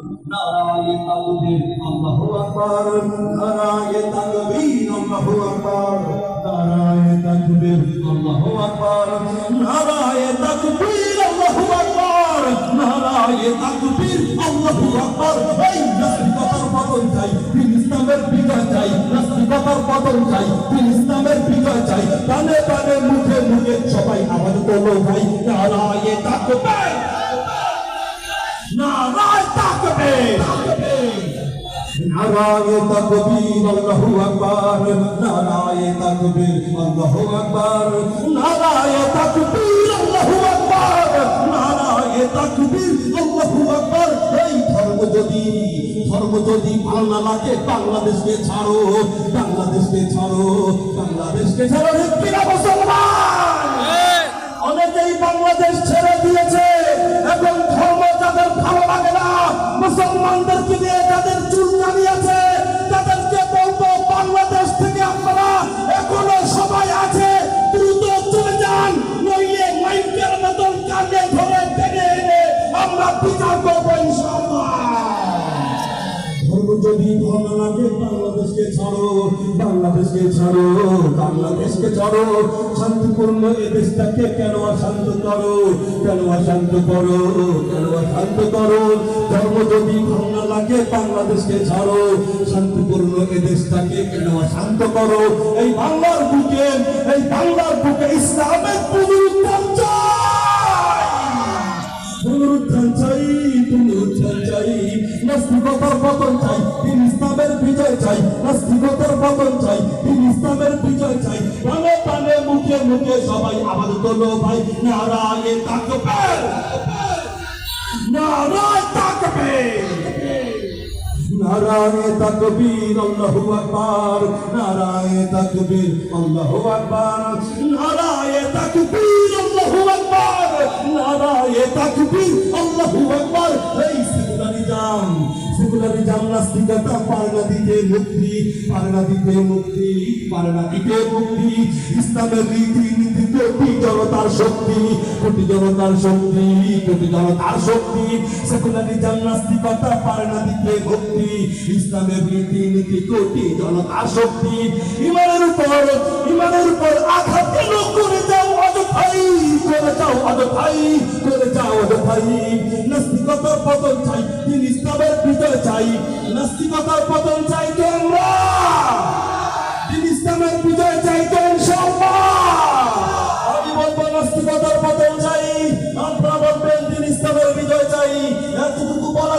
নারায়ে চাই দিন ইসলামের পতন চাই দিন ইসলামের বিজয় চাই কানে কানে মুখে মুখে সবাই তোলো ভাই নারায়ে ধর্ম যদি ধর্ম না লাগে বাংলাদেশকে ছাড়ো বাংলাদেশকে ছাড়ো বাংলাদেশকে ছাড়ো মুসলমান অনেকেই বাংলাদেশ ছেড়ে দিয়েছে এবং ধর্ম যাদের ভালো লাগে না মুসলমানদেরকে নিয়ে যাদের চুল বাংলাদেশকে ছাড়ো বাংলাদেশকে ছাড়ো, শান্তিপূর্ণ এ দেশটাকে কেন অশান্ত করো? কেন অশান্ত করো? কেন অশান্ত করো? ধর্ম যদি ভালো লাগে, বাংলাদেশকে ছাড়ো। শান্তিপূর্ণ এ দেশটাকে কেন অশান্ত করো? এই বাংলার বুকে, এই বাংলার বুকে ইসলামের পুনরুত্থান চাই। পুনরুত্থান চাই পুনরুত্থান চাই। নাস্তিকতার পতন চাই ইসলামের বিজয় চাই। নাস্তিকতার পতন চাই দিন ইসলামের বিজয় চাই। প্রাণে প্রাণে, মুখে মুখে সবাই আবার তোলো ভাই নারায়ে তাকবীর নারায়ে তাকবীর নারায়ে তাকবীর, আল্লাহু আকবার। নারায়ে তাকবীর, আল্লাহু আকবার। নারায়ে তাকবীর, আল্লাহু আকবার। নারায়ে তাকবীর, আল্লাহু আকবার। এই সেকুলারিজম সেকুলারিজম নাস্তিকতা পারনা দিতে মুক্তি, পারনা দিতে মুক্তি, পারনা দিতে মুক্তি। ইসলামের রীতি নীতি কোটি জনতার শক্তি, কোটি জনতার শক্তি, কোটি জনতার শক্তি। সেকুলারিজম নাস্তিকতা পারনা দিতে মুক্তি। ইসলামের রীতি নীতি কোটি জনতার শক্তি। ইমানের উপর ইমানের উপর আঘাত করে যাও অযথাই, করে যাও অযথাই? পতন চাই দিন ইসলামের বিজয় চাই। নাস্তিকতার পতন চাই তো আমরা। ইসলামের বিজয় চাই নাস্তিকতার পতন চাই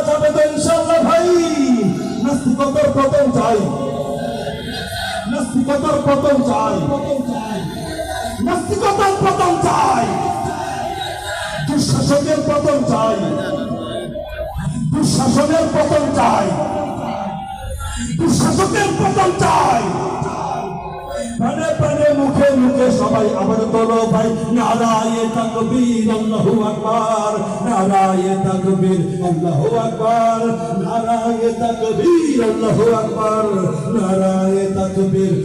যাবে তো ইনশাআল্লাহ ভাই। নাস্তিকতার পতন চাই। নাস্তিকতার পতন চাই। নাস্তিকতার দুঃশাসনের পতন চাই। দুঃশাসনের পতন চাই। দুঃশাসনের পতন চাই। প্রাণে প্রাণে, মুখে মুখে সবাই আবার তোলো ভাই নারায়ে তাকবীর, আল্লাহু আকবার। নারায়ে তাকবীর, আল্লাহু আকবার। নারায়ে তাকবীর